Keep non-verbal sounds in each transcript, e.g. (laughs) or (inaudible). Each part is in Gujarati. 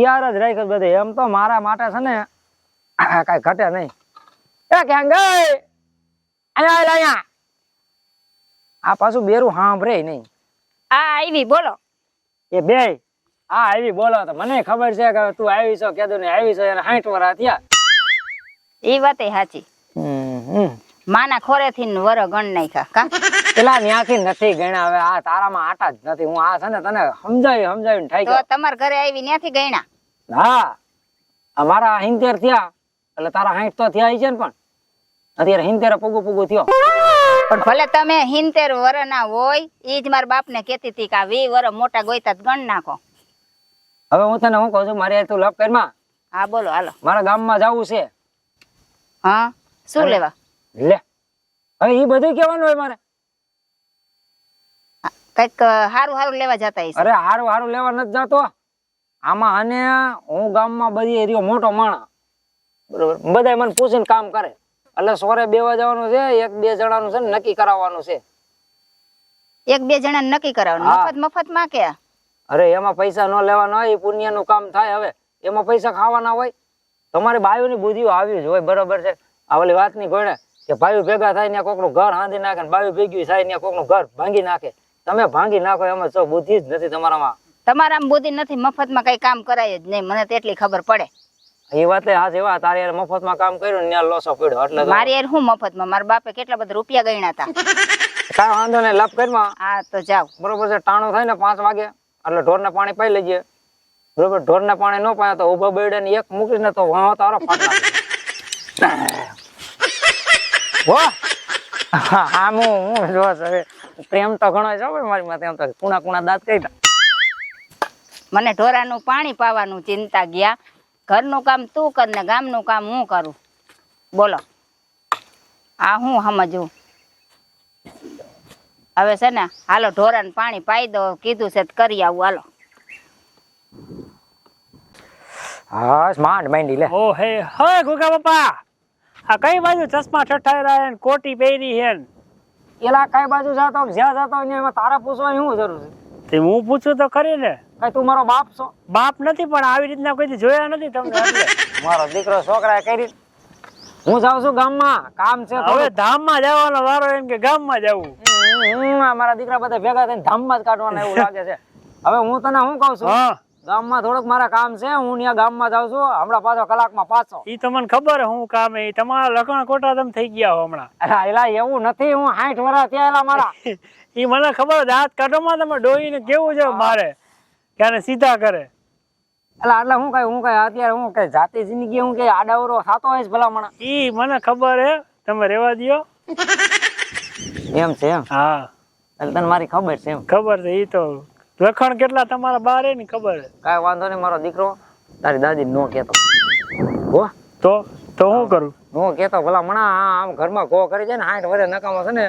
તૈયાર જ રાખ્યો બધે. એમ તો મારા માટે છે ને કઈ ઘટે નહીં. એ ક્યાં ગઈ? અહીંયા અહીંયા. આ પાછું બેરું સાંભળે નહીં. આ આવી બોલો. એ બે આ આવી બોલો તો મને ખબર છે કે તું આવી છો કેદું ને આવી છો એને સાઠ વરા થયા. એ વાત સાચી. માના ખોરે થી વર ગણ નાખ્યા કા? પેલા ન્યાથી નથી ગણ્યા હવે આ તારામાં આટા જ નથી. હું આ છે ને તને સમજાવી સમજાવીને ઠાઈ તમારા ઘરે આવી ન્યાથી ગયણા હા અમારા હિંતેર થયા એટલે તારા હાઈઠ તો થયા છે ને પણ. અત્યારે હિંતેર પૂગું પૂગું થયો. પણ ભલે તમે હિંતેર વર ના હોય એ જ મારા બાપ ને કેતી હતી કે આ વી વર મોટા ગોઈતા ગણ નાખો. હવે હું તને હું કહું છું મારે તું લપ કરમાં હા બોલો હાલો. મારા ગામમાં જવું છે. હા શું લેવા? લે. હવે એ બધું કેવાનું હોય મારે. કંઈક હારું હારું લેવા જતા અરે હારું હારું લેવા નથી જતો. આમાં અને હું ગામમાં બધી એરિયો મોટો માણા બરોબર? બધા મને પૂછીને કામ કરે. એટલે સોરે બેવા જવાનું છે એક બે જણાનું છે ને નક્કી કરાવવાનું છે. એક બે જણા નક્કી કરાવવાનું. મફત મફતમાં કે? અરે એમાં પૈસા ન લેવાના હોય એ પુણ્યનું કામ થાય હવે. એમાં પૈસા ખાવાના હોય. તમારી બાયુની બુદ્ધિઓ આવી જ હોય બરોબર છે? આ ઓલી વાતની ગોળે કે ભાઈઓ ભેગા થાય ને કોકનું ઘર હાંધી નાખે ને બાયું ભેગ્યું થાય ને કોકનું ઘર ભાંગી નાખે. તમે ભાંગી નાખો એમાં તો બુદ્ધિ જ નથી તમારામાં. તમારા બુદ્ધિ નથી મફતમાં કઈ કામ કરાય જ નહીં. મને તેટલી ખબર પડે. એ વાત હા છે તારે યાર મફતમાં કામ કર્યું ને લોસો પડ્યો. એટલે તો મારી યાર હું મફતમાં? મારા બાપે કેટલા બધા રૂપિયા ગણ્યા હતા કાંઈ વાંધો નહીં લપ કરીમાં હા તો જાવ બરોબર છે ટાણું થાય ને પાંચ વાગે એટલે ઢોરને પાણી પાઈ લેજે. બરોબર ઢોરને પાણી ન પાયા તો ઊભા બેડે ને એક મૂકીને તો વાહ તારો ફાટ. વાહ હું? હું જો હવે પ્રેમ તો ઘણો છે ભાઈ મારી માથે. એમ તો કુણા કુણા દાંત કઈ મને ઢોરાનું પાણી પાવાનું ચિંતા ગયા. ઘરનું કામ તું કર ને ગામનું કામ હું કરું. બોલો. આ હું સમજવું? હવે છે ને હાલો ઢોરાને પાણી પાઈ દો. કીધું છે કરી આવું. હાલો. હા માંડ માંડી લે. ઓ હે ગોગા બાપા! આ કઈ બાજુ ચશ્મા ઠઠાઈ રહ્યા ને કોટી પહેરી છે એલા કઈ બાજુ જાતો હોય, જ્યાં જાતો એમાં તારા પૂછવાની શું જરૂર છે? તે હું પૂછું તો ખરી ને. કઈ તું મારો બાપ છો? બાપ નથી પણ આવી રીતના કોઈ જોયા નથી તમને (laughs) મારો દીકરો છોકરા કરી હું જાઉં છું ગામમાં. કામ છે હવે. ધામમાં જવાનો વારો એમ કે ગામમાં જવું. મારા દીકરા બધા ભેગા થઈને ધામમાં જ કાઢવાના એવું લાગે છે. હવે હું તને શું કહું છું? ગામમાં થોડુંક મારા કામ છે હું ત્યાં ગામમાં જાઉં છું હમણાં પાછો કલાકમાં પાછો. ઈ તમને મને ખબર હું કામ એ? તમારા લખણ કોટા તમે થઈ ગયા હો હમણાં. અરે એલા એવું નથી હું સાઠ વર્ષ થયા એલા મારા. (laughs) ઈ મને ખબર દાંત કાઢોમાં તમે ડોઈને કેવું છે મારે? ક્યારે સીધા કરે એટલે એટલે હું કઈ હું કઈ અત્યારે હું કઈ જાતિ જિંદગી હું કઈ આડાવરો થતો હોય છે ભલામણ? ઈ મને ખબર હે તમે રેવા દ્યો. એમ છે એમ? હા. એટલે તને મારી ખબર છે એમ? ખબર છે ઈ તો લખણ કેટલા તમારા બાર હે ને ખબર છે કાંઈ વાંધો નહીં મારો દીકરો તારી દાદી નો કેતો હો? તો તો હું કરું? નો કેતો ભલા મણા આમ ઘરમાં ગો કરી જાય ને હાઠ વરે નકામો છે ને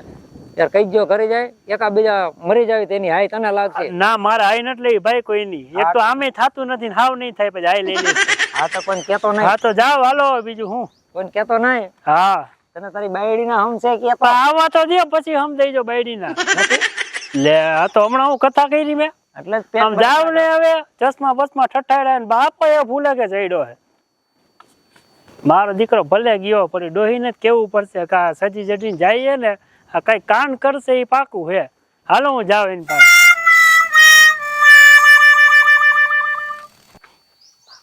યાર કઈ ગયો કરી જાય એકા બીજા મરી જાય તેની હાય તને લાગશે. ના મારે હાઈ નથી લેવી ભાઈ કોઈ ની એક તો આમે થાતું નથી હાવ નહીં થાય પછી આઈ લઈ આ તો કોઈ કેતો નહીં. હા તો જાવ હાલો બીજું હું? કોઈ કેતો નહીં? હા. તને તારી બાયડી ના છે કેતો? આવા તો દે પછી હમ દઈ જો બાયડી ના લે આ તો હમણાં હું કથા કરી મેં. એટલે આમ જાવ ને હવે ચશ્મા બસમાં ઠઠાડ્યા ને બાપો એ ભૂલે કે જઈડો હે. મારો દીકરો ભલે ગયો પણ ડોહીને જ કેવું પડશે કે સજી જટીને જઈએ ને આ કઈ કાન કરશે એ પાકું હે. હાલો હું જાવ એની પાસે.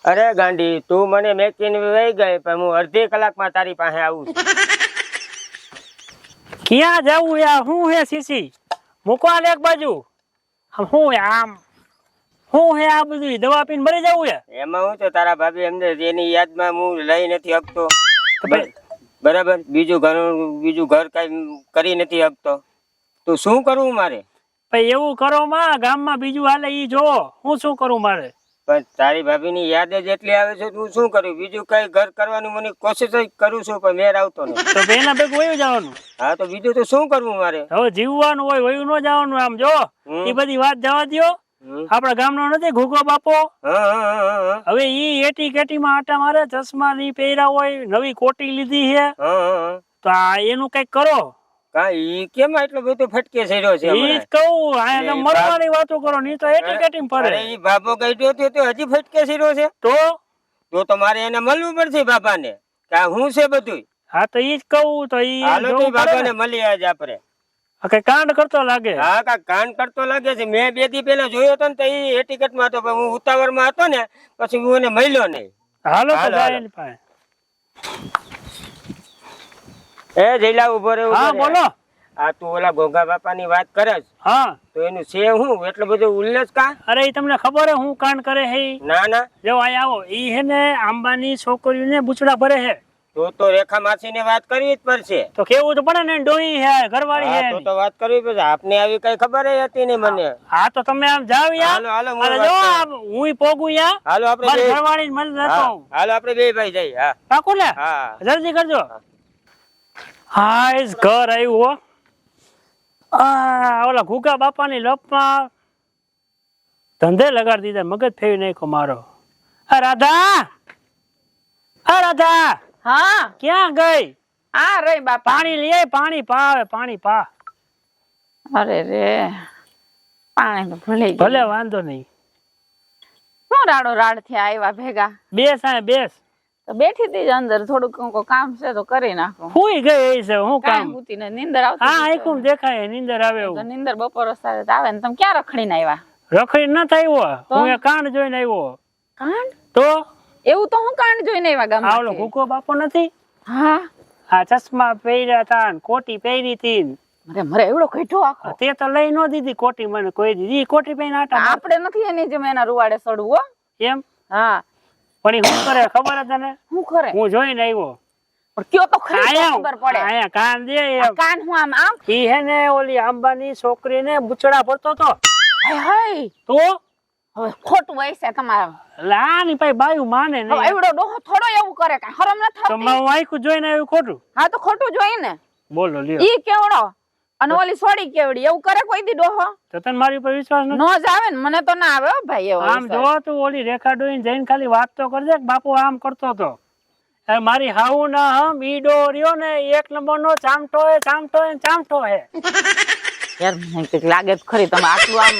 અરે ગાંડી તું મને મેકીને વહી ગઈ પણ હું અડધી કલાકમાં તારી પાસે આવું ક્યાં જવું યાર હું હે સીસી મૂકવા એક બાજુ. હું હે આમ? હું હે આ બધું? દવા પીને મરી જવું હે એમાં હું તો તારા ભાભી અમને એની યાદમાં હું લઈ નથી શકતો તો ભાઈ બરાબર? બીજું ઘર બીજું ઘર કઈ કરી નથી શકતો. તો શું કરવું મારે? ભાઈ એવું કરો માં ગામમાં બીજું હાલે ઈ જો. હું શું કરું મારે? પણ તારી ભાભીની યાદ જ એટલી આવે છે તું હું શું કરું બીજું કઈ ઘર કરવાની મને કોશિશ જ કરું છું પણ મેર આવતો નથી. તો બેના ભેગું વયું જવાનું? હા તો બીજું તો શું કરવું મારે? હવે જીવવાનું હોય વયું ન જવાનું આમ જો. એ બધી વાત જવા હમ. આપણા ગામનો નથી ઘૂઘો બાપો. હવે ઈ એટી કેટી માં આટા મારે ચશ્મા ની પહેર્યા હોય નવી કોટી લીધી છે. તો એનું કંઈક કરો. ઈ કેમ આટલો બધો ફટકે સર્યો છે ઈ જ કહું આ એ મરવાની વાતો કરો નહીં તો એટી કેટી ઈ ગઈડ્યો તો તો હજી ફટકે છેડ્યો છે? તો? તો તમારે એને મળવું પડશે બાપાને કે હું છે બધું હા તો ઈ જ કહું તો ઈ હાલો તો બાપાને ને. મળી આજ આપણે. કઈ કાંડ કરતો લાગે? હા કા કાન કરતો લાગે છે. મેં બે દી પેલા જોયો હતો ને તો એ એટીકેટમાં હતો હું હું ઉતાવળમાં હતો ને પછી હું એને મળ્યો નહીં. હાલો તો જાય એની પાસે. એ જઈલા ઊભો રે હા બોલો. આ તું ઓલા ગોગા બાપા ની વાત કરે હા. તો એનું છે હું એટલો બધો ઉલ્લેખ કા? અરે એ તમને ખબર હે હું કાંડ કરે હે ના ના. જો આવો. ઈ હે ને આંબાની છોકરીઓને બુચડા ભરે હે. તો તો રેખા માસી ને વાત કરવી જ પડશે. તો કેવું તો પડે ને ડોહી હે ઘરવાળી હે તો તો વાત કરવી પડશે. આપને આવી કઈ ખબર હતી ને મને. હા તો તમે આમ જાવ યાર હાલો હાલો જો હું પોગું યાર હાલો આપણે ઘરવાળી મને નતો હાલો આપણે બે ભાઈ જઈ હા. પાકું ને હા. જલ્દી કરજો. હા. એ ઘર આવ્યું હો. આ ઓલા ઘુગા બાપાની લપમાં ધંધે લગાડી દીધા મગજ ફેવી નાખ્યો મારો. આ રાધા! આ રાધા! હા. ક્યાં ગઈ? આ રે બા પાણી લે પાણી પા હવે પાણી પા. અરે રે પાણી તો ભૂલી ભલે વાંધો નહીં. શું રાડો રાડથી આવ્યા ભેગા? બેસ આ બેસ. તો બેઠી હતી અંદર થોડુંક કામ છે તો કરી નાખો. હુઈ ગઈ એ છે હું કામ? હુતી ને નીંદર આવતી હા આખું દેખાય નીંદર આવે તો નીંદર બપોર સારે આવે ને તમે ક્યાં રખડીને આવ્યા? રખડી ન આવ્યો? હું કાંડ જોઈને આવ્યો. કાંડ? તો? એવું તો હું કાંડ જોઈને આવ્યા ગામ આવલો ગામ બાપો નથી? હા. આ ચશ્મા પહેર્યા હતા ને કોટી પહેરી હતી. મરે મરે એવડો કઈઠો આખો. તે તો લઈ ન દીધી કોટી મને કોઈ દીધી. કોટી પહેરીને આટા આપણે નથી એની જેમ એના રૂવાડે સડવું હો. એમ? હા. પણ હું કરે ખબર હતી ને હું ખરે હું જોઈને આવ્યો. પણ કયો તો ખરી ખબર પડે. આયા કાન દે કાન હું આમ આમ. ઈ હે ને ઓલી આંબાની છોકરીને બુચડા ભરતો તો. હાય હાય. તો? હવે ખોટું હોય છે તમારા. લાની ભાઈ બાયુ માને નહીં. એવડો ડોહો થોડો એવું કરે કે હરમ ન થતી હું આખું જોઈને એવું ખોટું? હા તો ખોટું જોઈને. બોલો લ્યો. ઈ કેવડો? અને ઓલી સોડી કેવડી? એવું કરે કોઈ દી ડોહો? તો તને મારી ઉપર વિશ્વાસ ન નો જ આવે ને મને તો ના આવે ભાઈ એવો આમ જો તું ઓલી રેખા ડોઈને જઈને ખાલી વાત તો કરજે કે બાપુ આમ કરતો તો. મારી હાઉ ના હમ ઈ ડો રહ્યો ને એક નંબર નો ચામટો હે ચામટો હે ચામટો હે. યાર મને લાગે ખરી તમે આટલું આમ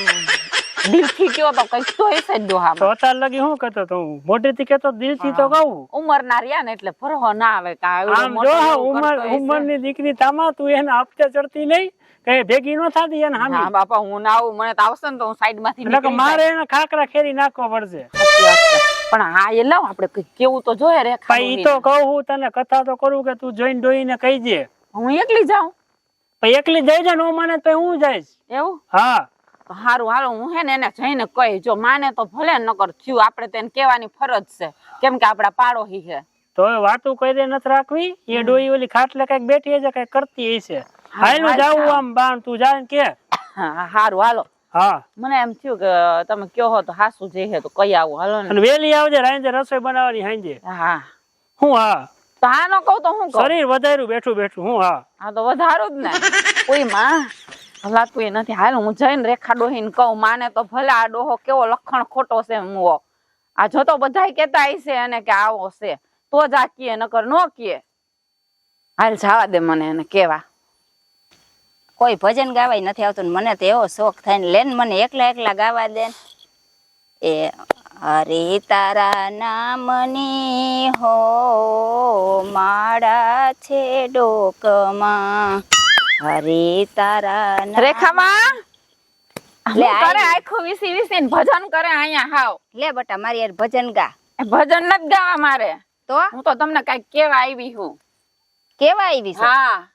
દિલથી કયો તો કઈ તો હશે જ તો અત્યાર લગી શું કહેતો તો હું? મોઢેથી કહેતો દિલથી તો કહું ઉંમર ના રહ્યા ને એટલે ફરહો ના આવે કા આમ જો હા, એવું ઉંમરની દીકરી તામા તું એને હપ્તે ચડતી નહીં કઈ ભેગી ન થાતી એને ના હામી બાપા હું ના આવું મને તો આવશે ને તો હું સાઈડમાંથી એટલે કે મારે એને ખાખરા ખેરી નાખવા પડશે. પણ હા એ લાવ આપણે કેવું તો જોઈએ રે ભાઈ ઈ તો કહું હું તને કથા તો કરું કે તું જોઈને ડોઈને કહી દે. હું એકલી જાઉં? પણ એકલી જઈ જાય નો માને તો હું જઈશ. એવું? હા. હારું હાલો હું હે ને એને જઈને કહી જો માને તો ભલે નકર થયું આપણે તેને કહેવાની ફરજ છે કેમ કે આપણા પાડોશી છે. તો હવે વાતું કરી નથી રાખવી એ ડોઈ ઓલી ખાટલે કંઈક બેઠી છે કંઈક કરતી હાયલું હાલ જાવું આમ બાણ તું જાય કે. હારું હાલો. હા. મને એમ થયું કે તમે કયો હો તો હાસુ જે હે તો કઈ આવું હાલો ને. અને વેલી આવજે રાંજે રસોઈ બનાવવાની હાંજે હા. હું હા. તો હા ન કહું તો હું શરીર વધાર્યું બેઠું બેઠું હું હા. હા તો વધારું જ ને. કોઈ (laughs) માં હલાતું એ નથી. હાલ હું જઈને રેખા ડોહીને કહું, માને તો ભલે આ ડોહો કેવો લખણ ખોટો છે મુઓ આ જો તો બધાય કેતા હશે એને કે આવો છે. તો જ આ કીએ, નકર નો કીએ. હાલ જવા દે મને એને કેવા. કોઈ ભજન ગાવાય નથી આવતું મને તો એવો શોખ થાય ને લેન મને એકલા એકલા ગાવા દે. એ હરે તારા નામની હો માળા છે ડોકમાં. હરે તારા રેખામાં? લે કરે આખો વિસી વીસી ભજન કરે અહીંયા હાવ. લે બટા મારી યાર ભજન ગા. ભજન નથી ગાવા મારે. તો? હું તો તમને કઈ કેવા આવી હું. કેવા આવી છે? હા.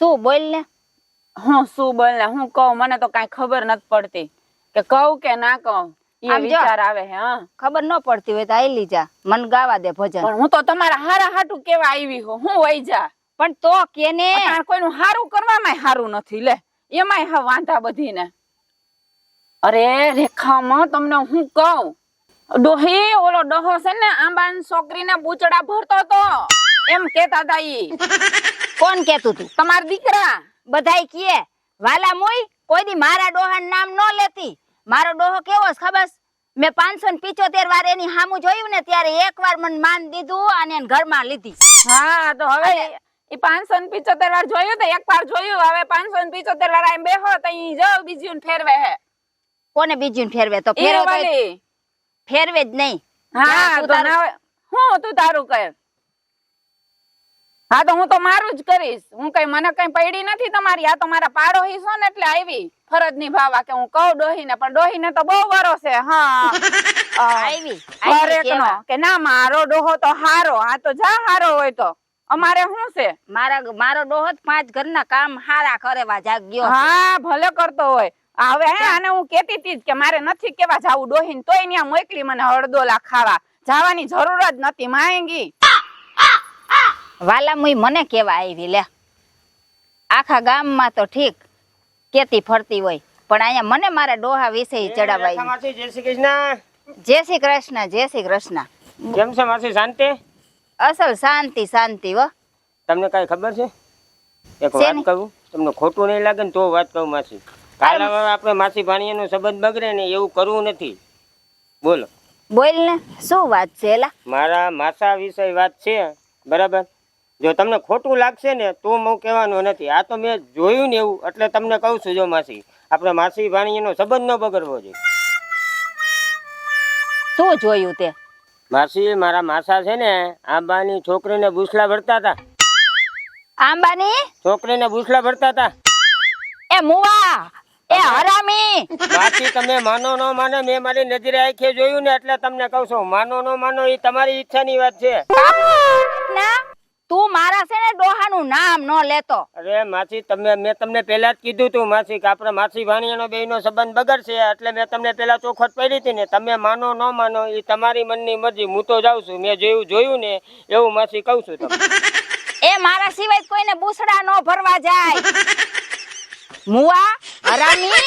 શું બોલ ને. હું શું બોલે હું કહું મને તો કઈ ખબર નથી પડતી. કે કહું કે ના કહું એ વિચાર આવે હે હા. ખબર ન પડતી હોય તો આઈ લીજા મન ગાવા દે ભજન. પણ હું તો તમારા હારા હાટુ કેવા આવી હું હું વઈ જા. પણ તો કેને? કોઈનું હારું કરવામાં હારું નથી લે. એમાંય હા વાંધા બધીને. અરે રેખામાં તમને હું કહું. ડોહી ઓલો ડોહો છે ને આંબાની છોકરીને બૂચડા ભરતો તો. એમ કેતા હતા ઈ. કોણ કેતું તું? તમારા દીકરા. બધાય કીએ વાલા મુઈ કોઈ દી મારા ડોહાનું નામ ન લેતી. મારો ડોહો કેવો છે ખબર મેં પાંચસો ને પિચોતેર વાર એની હામું જોયું ને ત્યારે એક વાર મને માન દીધું અને એને ઘરમાં લીધી. હા તો હવે પાંચસો ને પિચોતેર વાર જોયું તો એક વાર જોયું હવે પાંચસો ને પિચોતેર વાર આમ બેહો તો અહીં જો બીજી ફેરવે હે. કોને બીજી ફેરવે? તો ફેરવે ફેરવે જ નહીં. હા તો ના હું તું તારું કર. હા તો હું તો મારું જ કરીશ. હું કઈ મને કઈ પડી નથી તમારી. આ તો મારા પાડો હિસ્સો ને એટલે આવી. ફરજ નિભાવવા કે હું કહું ડોહીને પણ ડોહીને તો બહુ વરો છે. હા. (laughs) આવી. કે ના મારો ડોહો તો હારો. આ તો જા હારો હોય તો. અમારે શું છે? મારા મારો ડોહો પાંચ ઘરના કામ હારા કરેવા જાગ્યો હા ભલે કરતો હોય. હવે હે આને હું કેતી તીજ કે મારે નથી કેવા જાવું ડોહીને તોય ત્યાં મોકલી મને હળદોલા ખાવા. જવાની જરૂર જ નથી માંગી. વાલા મુઈ મને કેવા આવી લે. આખા ગામમાં તો ઠીક કેતી ફરતી હોય પણ અહીંયા મને મારા ડોહા વિશે ચડાવાય જય શ્રી કૃષ્ણ. જય શ્રી કૃષ્ણ જય શ્રી કૃષ્ણ. કેમ છે માસી શાંતિ? અસલ શાંતિ શાંતિ હો. તમને કઈ ખબર છે? એક વાત કહું તમને ખોટું નહીં લાગે ને તો વાત કહું માસી. કાલ હવે આપણે માસી ભાણીયાનો સંબંધ બગડે ને એવું કરવું નથી. બોલો. બોલ ને શું વાત છે એલા? મારા માસા વિષય વાત છે બરાબર? જો તમને ખોટું લાગશે ને તો હું કહેવાનું નથી. આ તો મેં જોયું ને એવું એટલે તમને કહું છું જો માસી આપણે માસી ભાણિયાનો સંબંધ ન બગડવો જોઈએ. શું જોયું તે? માસી મારા માસા છે ને આંબાની છોકરીને બુસલા ભરતા હતા આંબાની? છોકરીને બુસલા ભરતા હતા એ મુવા એ હરામી. બાકી તમે માનો ન માનો મેં મારી નજરે આંખે જોયું ને એટલે તમને કહું છું માનો ન માનો એ તમારી ઈચ્છાની વાત છે. તું મારા છે ને ડોહાનું નામ ન લેતો. અરે માસી તમે મેં તમને પહેલા જ કીધું તું માસી કે આપણે માસી ભાણિયાનો બેયનો સંબંધ બગડશે એટલે મેં તમને પહેલા ચોખવટ પડી હતી ને તમે માનો ન માનો એ તમારી મનની મરજી હું તો જાઉં છું મેં જેવું જોયું ને એવું માસી કહું છું તમને. એ મારા સિવાય કોઈને બુસડા ન ભરવા જાય. મુવા હરામી.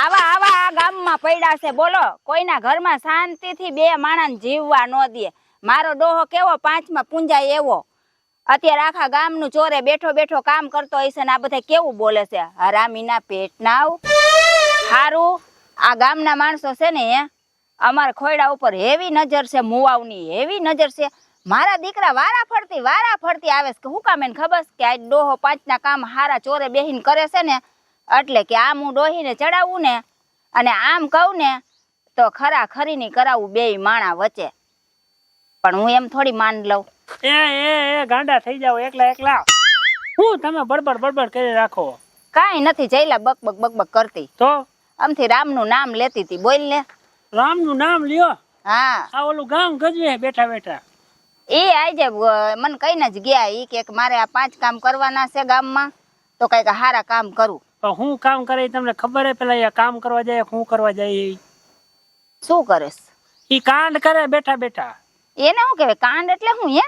આવા આવા આ ગામમાં પડ્યા છે બોલો. કોઈના ઘરમાં શાંતિથી બે માણસ જીવવા ન દે. મારો ડોહો કેવો પાંચમાં પૂંજાય એવો? અત્યારે આખા ગામનું ચોરે બેઠો બેઠો કામ કરતો હશે ને આ બધા કેવું બોલે છે? હરામીના પેટનાવ હારું, આ ગામના માણસો છે ને અમારા ખોયડા ઉપર હેવી નજર છે, મુવાવની હેવી નજર છે. મારા દીકરા વારા ફરતી વારા ફરતી આવે છે. હું કામ એને ખબર કે આ ડોહો પાંચના કામ હારા ચોરે બેહીને કરે છે ને? એટલે કે આમ હું ડોહીને ચડાવું ને, અને આમ કહું ને, તો ખરા ખરીની કરાવું બેય માણા વચ્ચે. પણ હું એમ થોડી માન લઉં. એ એ એ ગાંડા થઈ જાવ એકલા એકલા. હું તમે બડબડ બડબડ કરી રાખો. કાઈ નથી જઈલા બક બક બક બક કરતી. તો? આમથી રામનું નામ લેતી હતી બોલ ને. રામનું નામ લ્યો? હા. આ ઓલું ગામ ગજવે બેઠા બેઠા. એ આજે મને કહીને જ ગયા ઈ કે મારે આ પાંચ કામ કરવાના છે ગામમાં તો કંઈક હારા કામ કરું. પણ હું કામ કરે તમને ખબર હે પેલા કામ કરવા જાય હું કરવા જાય શું કરે ઈ કાંડ કરે બેઠા બેઠા. એને શું કહેવાય કાંડ એટલે શું હે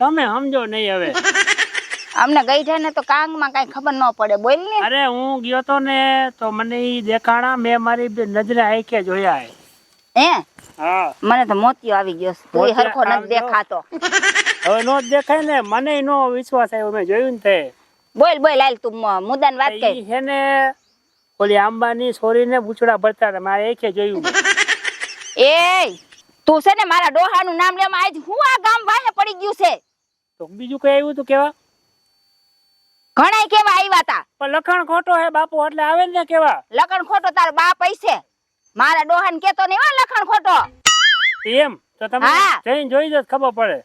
તમે સમજો નહીં હવે. અમને ગઈ જાય ને તો કાંગમાં કઈ ખબર ન પડે બોલ ને. અરે હું ગયો તો ને તો મને ઈ દેખાણા મેં મારી નજરે આંખે જોયા હે. મને તો મોતિયો આવી ગયો. તુંય હરખો નથી દેખાતો. હવે નો દેખાય ને મને નો વિશ્વાસ આવ્યો મેં જોયું ને તે. બોલ બોલ હાલ તું મુદાન વાત કરી. હે ને ઓલી આંબાની છોરીને પૂછડા ભરતા મારે એકે જોયું. એ તું છે ને મારા ડોહાનું નામ લેવામાં આજ હું આ ગામ વાહે પડી ગયું છે. તો બીજું કઈ આવ્યું તું કેવા? ઘણાય કેવા આવ્યા તા? પણ લખણ ખોટો હે બાપુ એટલે આવે ને કેવા? લખણ ખોટો તાર બાપ છે. મારા ડોહાને કેતો નહીં લખણ ખોટો. એમ? તો તમે જઈને જોઈ જ ખબર પડે.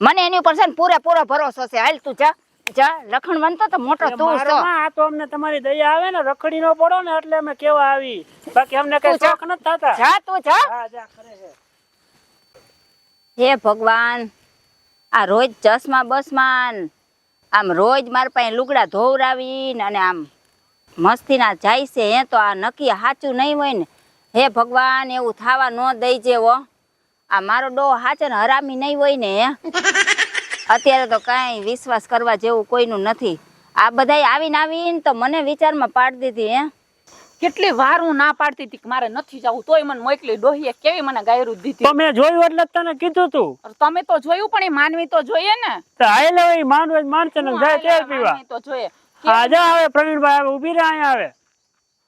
મને એની ઉપર છે ને પૂરેપૂરો ભરોસો છે. હાલ તું જા જા. લખણ વંતો તો મોટો તું છો. આ તો અમને તમારી દયા આવે ને રખડી નો પડો ને એટલે અમે કેવા આવી? બાકી અમને કઈ શોખ નથી થતા? જા તું જા. હા જા ખરે છે. હે ભગવાન, આ રોજ ચશ્મા બસમાન. આમ રોજ મારા પાસે લુગડા ધોવરાવીને અને આમ મસ્તીના જાય છે હે તો આ નક્કી સાચું નહીં હોય ને. હે ભગવાન, એવું થાવા ન દઈ જેવો આ મારો ડો હાચે ને હરામી નહીં હોય ને હે. અત્યારે તો કાંઈ વિશ્વાસ કરવા જેવું કોઈનું નથી. આ બધાય આવીને આવીને તો મને વિચારમાં પાડી દીધી હે. કેટલી વાર હું ના પાડતી હતી કે મારે નથી જવું તોય મને મોકલી ડોહીએ કેવી મને ગાયરું દીધી. તમે જોયું એટલે તને કીધું તું. તમે તો જોયું પણ એ માનવી તો જોઈએ ને. આયલે એ માનવે માનશે ને જાય તે પીવા. તો જોઈએ. આજા આવે હવે પ્રવીણભાઈ આવે ઊભી રહે અહીંયા આવે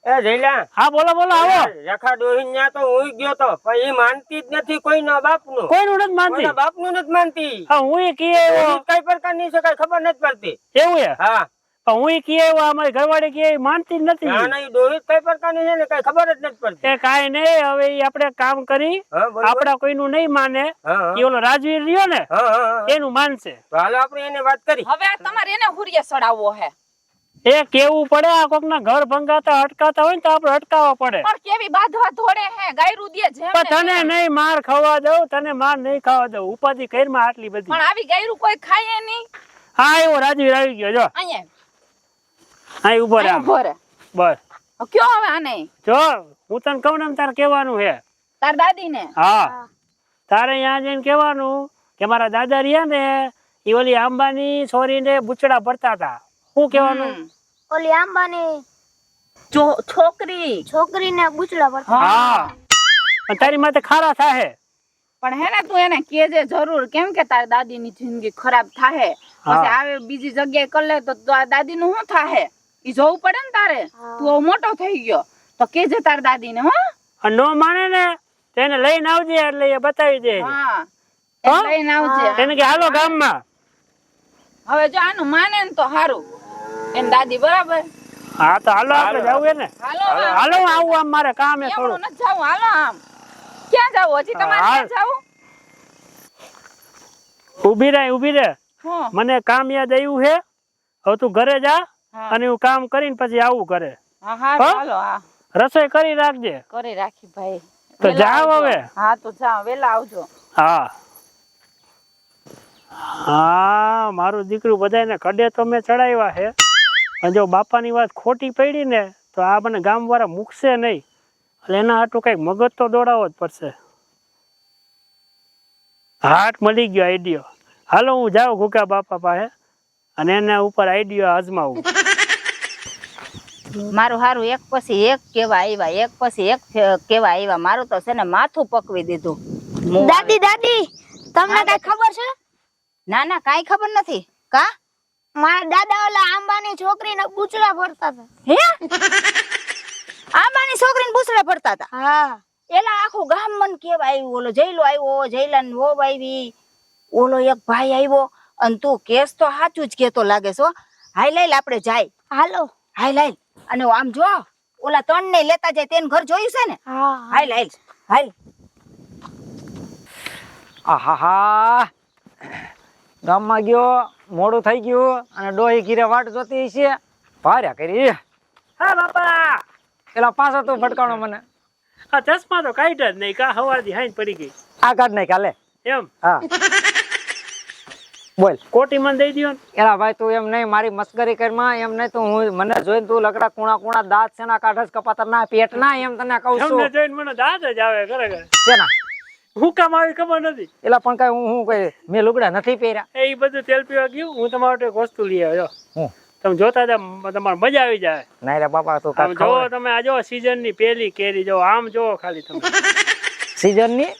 એ જઈલા હા બોલો બોલો આવો. રેખા ડોહીન ન્યા તો હું ગયો તો પણ એ માનતી જ નથી કોઈના બાપનું. કોઈનું નથી માનતી? બાપનું નથી માનતી. હા હું એ કીએ. કઈ પ્રકારની છે કઈ ખબર નથી પડતી. એવું હે હા. હું આવ્યો, અમારી ઘરવાળી કે માનતી જ નથી. ના ના એ ડોહી કઈ પ્રકારની છે ને? કઈ ખબર જ નથી પડતી. એ કાંઈ નહીં હવે ઈ આપણે કામ કરી. આપડા કોઈનું નહીં માને. હા. ઓલો રાજવીર રહ્યો ને હા હા હા. એનું માનશે. હાલો આપણે એને વાત કરી. હવે તમારે એને હુરિયે સડાવવો હે. એ કેવું પડે? આ કોક ના ઘર ભંગાતા અટકાતા હોય ને તો આપડે અટકાવવા પડે. પણ કેવી બાંધવા ધોડે હે? ગાયરું દે જેમ પણ તને. નહીં માર ખાવા દઉં તને માર નહીં ખાવા દઉં. ઉપાધિ કરી માં આટલી બધી. પણ આવી ગાયરું કોઈ ખાય નહીં. હા એવો રાજવીર આવી ગયો જો. અહીંયા. હા ઊભો રહે ઊભો રે બસ. કયો હવે આને? જો હું તને કહું ને તારે કહેવાનું છે. તાર દાદી ને હા. તારે અહીંયા જઈને કહેવાનું કે મારા દાદા રહ્યા ને એ ઓલી આંબાની છોરીને બુચડા ભરતા હતા. શું કહેવાનું? ઓલી આંબાની જો છોકરી. છોકરીને બુચડા ભરતા હા. તારી માથે ખારા થાહે. પણ હે ને તું એને કેજે જરૂર કેમ કે તારી દાદી ની જિંદગી ખરાબ થાહે. પછી આવે બીજી જગ્યાએ કરી લે તો દાદી નું શું થાહે? ઈ જોવું પડે ને તારે? તું મોટો થઈ ગયો. તો કેજે તાર દાદી ને હો નો માને ને તેને લઈને આવજે એટલે એ બતાવી દે. હા? લઈને આવજે. એને કે હાલો ગામમાં. હવે જો આનું માને ને તો સારું એની દાદી બરાબર. હા તો હાલો આપણે જવું ને હાલો હાલો. આવું આમ મારે કામ એ થોડું નથી જાવું. હાલો આમ. ક્યાં જાવ? હજી તમારે. ક્યાં જાવું? ઊભી રહે ઊભી રહે. મને કામ યાદ આવ્યું છે હવે તું ઘરે જા. અને હું કામ કરીને પછી આવું કરે. રસોઈ કરી રાખજે. કરી રાખી ભાઈ. તો જાઓ હવે. હા તો જાઓ વેલા આવજો. હા. હા મારું દીકરું બધાને કડે તો મેં ચડાવ્યા છે. પણ જો બાપાની વાત ખોટી પડી ને તો આ મને ગામ વાળા મૂકશે નહીં. એટલે એના હાટું કંઈક મગજ તો દોડાવો જ પડશે. હાટ મળી ગયો આઈડિયો હાલો હું જાઉં ગુકા બાપા પાસે અને એના ઉપર આઈડિયો અજમાવું. મારું હારું એક પછી એક કેવા આવ્યા એક પછી એક કેવા આવ્યા મારું તો છે ને માથું પકવી દીધું. દાદી દાદી તમને કઈ ખબર છે? ના ના કઈ ખબર નથી. કા? મારા દાદા ઓલા આંબાની છોકરીને બુચડા ભરતા હતા. હે? આંબાની છોકરીને બુસડા ભરતા હતા? હા. એલા આખું ગામ મન કેવા આવ્યું ઓલો જયલો આવ્યો જયલાની વહુ આવી. ઓલો એક ભાઈ આવ્યો. અને તું કેસ તો સાચું જ કેતો લાગે છો હાઈ લાઈલ આપણે જાય. હાલો. હાઈ લાઈલ અને આમ જો ઓલા ત્રણ ને લેતા જાય તેનું ઘર જોયું છે ને? હાલ હાલ હાલ. આહાહા. ગામમાં ગયો મોડું થઈ ગયું અને ડોહી ઘીરે વાટ જોતી છે ભાર્યા કરી. હા બાપા. પેલા પાછો તું ભટકાણો મને. આ ચશ્મા તો કાઢ્યા જ નહીં કા હવારથી હાઈન પડી ગઈ. આ કાઢ નહીં કાલે એમ? હા. બોલ. કોટી મને દઈ દયો એલા ભાઈ તું એમ નહીં મારી મસ્કરી કરમાં એમ નહીં તું હું મને જોઈને તું લકડા કુણા કુણા દાંત સેના કાઢસ કપાતર ના પેટ ના એમ તને કહું તમને જોઈને મને દાંત જ આવે ઘરે ઘરે સેના હું કામ આવી ખબર નથી. એલા પણ કઈ હું હું કઈ મેં લુગડા નથી પહેર્યા. એ બધું તેલ પીવા ગયું હું તમારા માટે એક વસ્તુ લઈ આવ્યો. હું? તમે જોતા જ તમારે મજા આવી જાય. ના રે બાપા તો કામ જો તમે આ જો સીઝનની પેલી કેરી જો આમ જો ખાલી તમે. સીઝનની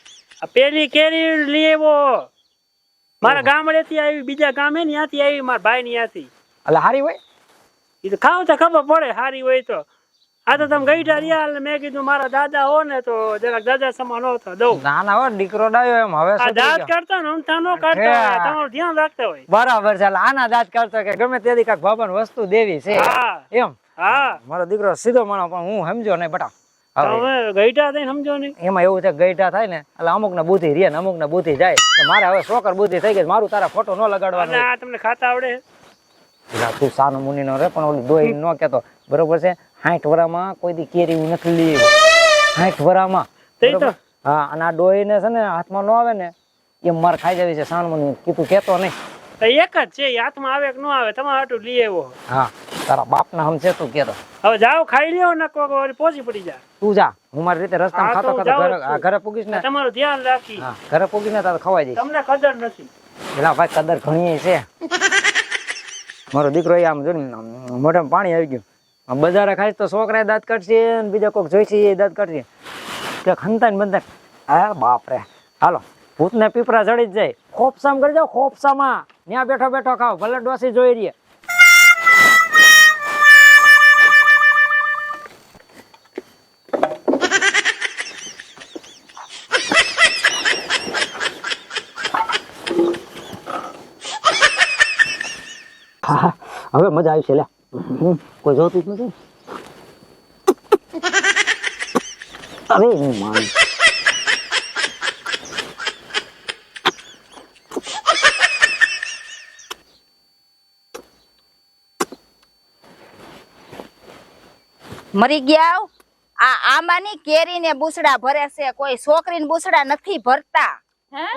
આ પેલી કેરી લઈ આવ્યો. મારા ગામડેથી આવી બીજા ગામે ત્યાંથી આવી મારા ભાઈ ની ત્યાંથી એટલે હારી હોય? એ તો ખાવ તો ખબર પડે સારી હોય તો. આ તો તમે ગઈઢા રહ્યા મેં કીધું મારા દાદા હો ને તો જરાક દાદા સમાન હો તો દઉં. ના ના હો દીકરો ડાયો એમ હવે આ દાંત. કાઢતા ને ઊંઠા નો કાઢતા તમારું ધ્યાન રાખતા હોય. બરાબર છે આના દાંત કરતો કે ગમે તેથી કાંક ભગવાન વસ્તુ દેવી છે. હા. એમ. હા. મારો દીકરો સીધો માણો પણ હું સમજો નહીં બટા. હવે ગઈટા ગઈઢા સમજો ને. એમાં એવું છે ગઈટા થાય ને એટલે અમુક ને બુદ્ધિ રે ને અમુક ને બુદ્ધિ જાય. મારે હવે શોકર બુદ્ધિ થઈ ગઈ મારું તારા ફોટો ન લગાડવાનો આ તમને ખાતા આવડે? તું સાનો મુનિ નો રે પણ ઓલી દોઈ ન કેતો. બરોબર છે? હાઠ વરામાં કોઈ દી કેરી નથી લી હાઠ વરામાં. હા અને આ ડોહી ને છે ને હાથમાં ન આવે ને એમ માર ખાઈ જવી છે. સાનો મુનિ કીધું કેતો નહીં. તો એક જ છે હાથમાં આવે કે ન આવે તમારે હાટું લઈ આવ્યો. હા. તારા બાપ ના હમ છે તું કેતો. હવે જાઓ ખાઈ લ્યો ને કોક વાર પહોંચી પડી જાય. તું જા હું મારી રીતે રસ્તામાં ખાતો ખાતો ઘરે જ પૂગીશ ને તમારું ધ્યાન રાખી. હા ઘરે પૂગી ને તારે ખવાઈ જઈશ. તમને કદર નથી. એલા ભાઈ કદર ઘણી છે. મારો દીકરો આમ જો ને મોઢામાં પાણી આવી ગયું. બજારે ખાઈશ તો છોકરા દાંત કાઢશે ને બીજા કોઈક જોઈશે એ દાંત કાઢશે. કે ખંતા ને બંધા હા બાપ રે હાલો ભૂતને પીપરા ચડી જ જાય. ખોપસામાં કરી જાઓ ખોપસામાં. ત્યાં બેઠો બેઠો ખાવ ભલે ડોસી જોઈ રહીએ હવે મજા આવી છે લે કોઈ જોતું જ નથી. અરે હું માન. મરી ગયા આ આંબાની કેરી ને બુસડા ભરે છે. કોઈ છોકરીને બુસડા નથી ભરતા. હે?